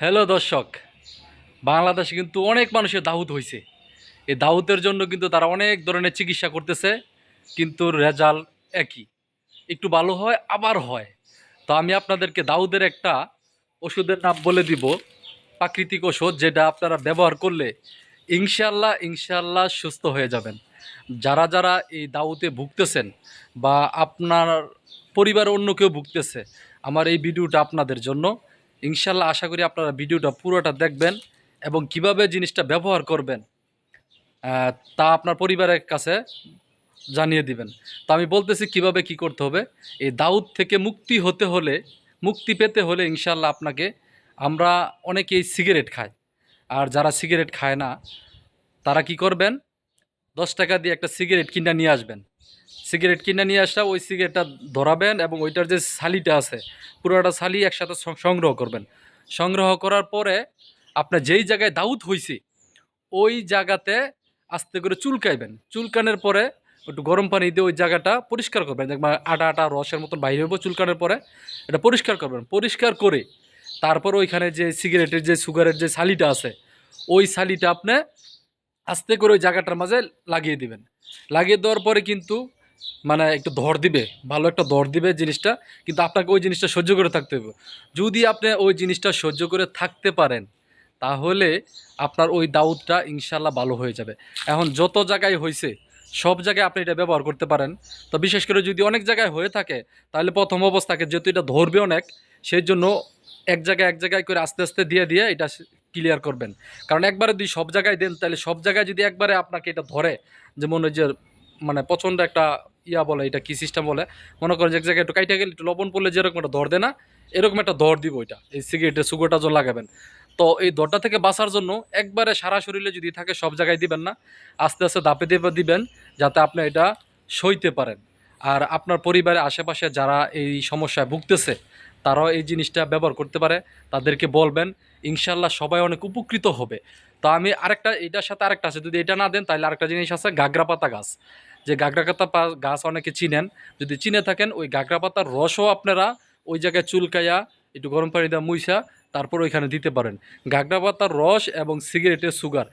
Hello দর্শক, বাংলাদেশে কিন্তু অনেক মানুষের দাউদ হয়েছে এই দাউদের জন্য কিন্তু তারা অনেক ধরনের চিকিৎসা করতেছে, কিন্তু রেজাল্ট একই। একটু ভালো হয়, আবার হয়। তো আমি আপনাদেরকে দাউদের একটা ওষুধের নাম বলে দিব, প্রাকৃতিক ওষুধ, যেটা আপনারা ব্যবহার করলে ইনশাল্লাহ ইনশাল্লাহ সুস্থ হয়ে যাবেন। যারা যারা এই দাউতে ভুগতেছেন বা আপনার পরিবার অন্য কেউ ভুগতেছে, আমার এই ভিডিওটা আপনাদের জন্য। ইনশাল্লাহ আশা করি আপনারা ভিডিওটা পুরোটা দেখবেন এবং কীভাবে জিনিসটা ব্যবহার করবেন তা আপনার পরিবারের কাছে জানিয়ে দিবেন। তো আমি বলতেছি কীভাবে কি করতে হবে, এই দাউদ থেকে মুক্তি হতে হলে, মুক্তি পেতে হলে ইনশাল্লাহ আপনাকে, আমরা অনেকেই সিগারেট খাই। আর যারা সিগারেট খায় না, তারা কি করবেন দশ টাকা দিয়ে একটা সিগারেট কিনে নিয়ে আসবেন। সিগারেট কিনে নিয়ে আসা, ওই সিগারেটটা ধরাবেন এবং ওইটার যে ছালিটা আছে, পুরোটা ছালি একসাথে সংগ্রহ করবেন। সংগ্রহ করার পরে আপনার যেই জায়গায় দাউদ হয়েছে ওই জায়গাতে আস্তে করে চুলকাইবেন। চুলকানোর পরে একটু গরম পানি দিয়ে ওই জায়গাটা পরিষ্কার করবেন। দেখবেন আটা আটা, রসের মতন বাইরে হইব চুলকানোর পরে, এটা পরিষ্কার করবেন। পরিষ্কার করে তারপর ওইখানে যে সিগারেটের যে সুগারের যে ছালিটা আছে, ওই ছালিটা আপনি আস্তে করে ওই জায়গাটার মাঝে লাগিয়ে দিবেন। লাগিয়ে দেওয়ার পরে কিন্তু মানে একটু ধর দিবে, ভালো একটা দর দিবে জিনিসটা, কিন্তু আপনাকে ওই জিনিসটা সহ্য করে থাকতে হবে। যদি আপনি ওই জিনিসটা সহ্য করে থাকতে পারেন, তাহলে আপনার ওই দাউদটা ইনশাল্লাহ ভালো হয়ে যাবে। এখন যত জায়গায় হয়েছে সব জায়গায় আপনি এটা ব্যবহার করতে পারেন। তো বিশেষ করে যদি অনেক জায়গায় হয়ে থাকে, তাহলে প্রথম অবস্থাকে যেহেতু এটা ধরবে অনেক সেই জন্য এক জায়গায় এক জায়গায় করে আস্তে আস্তে দিয়ে দিয়ে এটা ক্লিয়ার করবেন। কারণ একবারে যদি সব জায়গায় দেন, তাহলে সব জায়গায় যদি একবারে আপনাকে এটা ধরে যেমন ওই যে মানে প্রচণ্ড একটা ইয়া বলে, এটা কি সিস্টেম বলে, মনে করেন যে এক জায়গায় একটু কাইটে গেলে একটু লবণ পড়লে যেরকম একটা দর দেয় না, এরকম একটা দর দিব ওইটা এই সিগারেটের সুগোটা যখন লাগাবেন। তো এই দরটা থেকে বাঁচার জন্য একবারে সারা শরীরে যদি থাকে, সব জায়গায় দিবেন না, আস্তে আস্তে দাপে দেবে দিবেন, যাতে আপনি এটা সইতে পারেন। আর আপনার পরিবারের আশেপাশে যারা এই সমস্যায় ভুগতেছে তারাও এই জিনিসটা ব্যবহার করতে পারে, তাদেরকে বলবেন, ইনশাল্লাহ সবাই অনেক উপকৃত হবে। তো আমি আরেকটা, এটার সাথে আরেকটা আছে, যদি এটা না দেন, তাহলে আরেকটা জিনিস আছে গাগরা পাতা গাছ। যে গাগরা পাতা গাছ অনেকে চিনেন, যদি চিনে থাকেন, ওই গাগরা পাতার রসও আপনারা ওই জায়গায় চুলকাইয়া, একটু গরম পানি দিয়ে মুইসা, তারপর ওইখানে দিতে পারেন। গাগরা পাতার রস এবং সিগারেটের সুগার,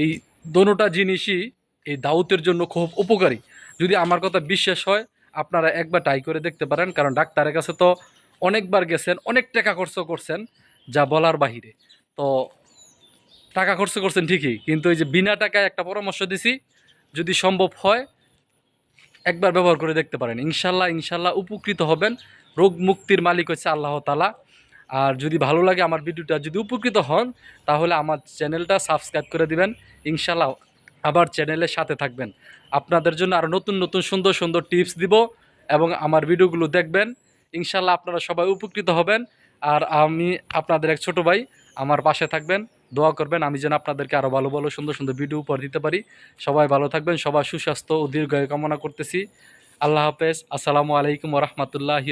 এই দোনোটা জিনিসই এই দাউতের জন্য খুব উপকারী। যদি আমার কথা বিশ্বাস হয়, আপনারা একবার ট্রাই করে দেখতে পারেন, কারণ ডাক্তারের কাছে তো অনেকবার গেছেন, অনেক টাকা খরচ করছেন, যা বলার বাহিরে। তো টাকা খরচ করছেন ঠিকই, কিন্তু এই যে বিনা টাকায় একটা পরামর্শ দিছি, যদি সম্ভব হয়, একবার ব্যবহার করে দেখতে পারেন। ইনশাল্লাহ ইনশাল্লাহ উপকৃত হবেন। রোগ মুক্তির মালিক হচ্ছে আল্লাহ তালা আর যদি ভালো লাগে আমার ভিডিওটা, যদি উপকৃত হন, তাহলে আমার চ্যানেলটা সাবস্ক্রাইব করে দিবেন। ইনশাল্লাহ আবার চ্যানেলের সাথে থাকবেন। আপনাদের জন্য আরও নতুন নতুন সুন্দর সুন্দর টিপস দিব এবং আমার ভিডিওগুলো দেখবেন। ইনশাল্লাহ আপনারা সবাই উপকৃত হবেন। আর আমি, আপনাদের এক ছোট ভাই আমার পাশে থাকবেন, দোয়া করবেন, আমি যেন আপনাদেরকে আরও ভালো ভালো সুন্দর সুন্দর ভিডিও উপহার দিতে পারি। সবাই ভালো থাকবেন সবাই সুস্বাস্থ্য ও দীর্ঘায়ু কামনা করতেছি। আল্লাহ হাফেজ, আসসালামু আলাইকুম রহমতুল্লাহি